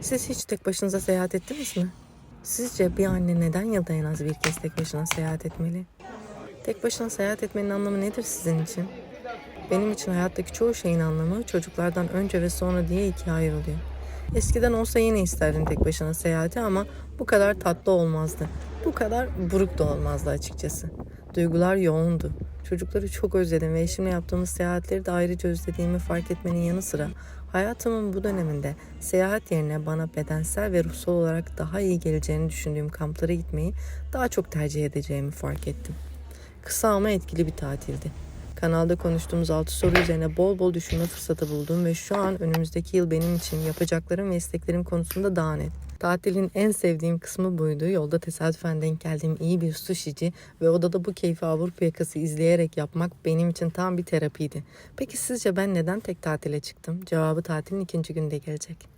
Siz hiç tek başınıza seyahat ettiniz mi? Sizce bir anne neden yılda en az bir kez tek başına seyahat etmeli? Tek başına seyahat etmenin anlamı nedir sizin için? Benim için hayattaki çoğu şeyin anlamı çocuklardan önce ve sonra diye ikiye ayrılıyor. Eskiden olsa yine isterdim tek başına seyahati ama bu kadar tatlı olmazdı. Bu kadar buruk da olmazdı açıkçası. Duygular yoğundu. Çocukları çok özledim ve eşimle yaptığımız seyahatleri de ayrıca özlediğimi fark etmenin yanı sıra hayatımın bu döneminde seyahat yerine bana bedensel ve ruhsal olarak daha iyi geleceğini düşündüğüm kamplara gitmeyi daha çok tercih edeceğimi fark ettim. Kısa ama etkili bir tatildi. Kanalda konuştuğumuz 6 soru üzerine bol bol düşünme fırsatı buldum ve şu an önümüzdeki yıl benim için yapacaklarım ve isteklerim konusunda daha net. Tatilin en sevdiğim kısmı buydu. Yolda tesadüfen denk geldiğim iyi bir sushici ve odada bu keyfi Avrupa yakası izleyerek yapmak benim için tam bir terapiydi. Peki sizce ben neden tek tatile çıktım? Cevabı tatilin ikinci günde gelecek.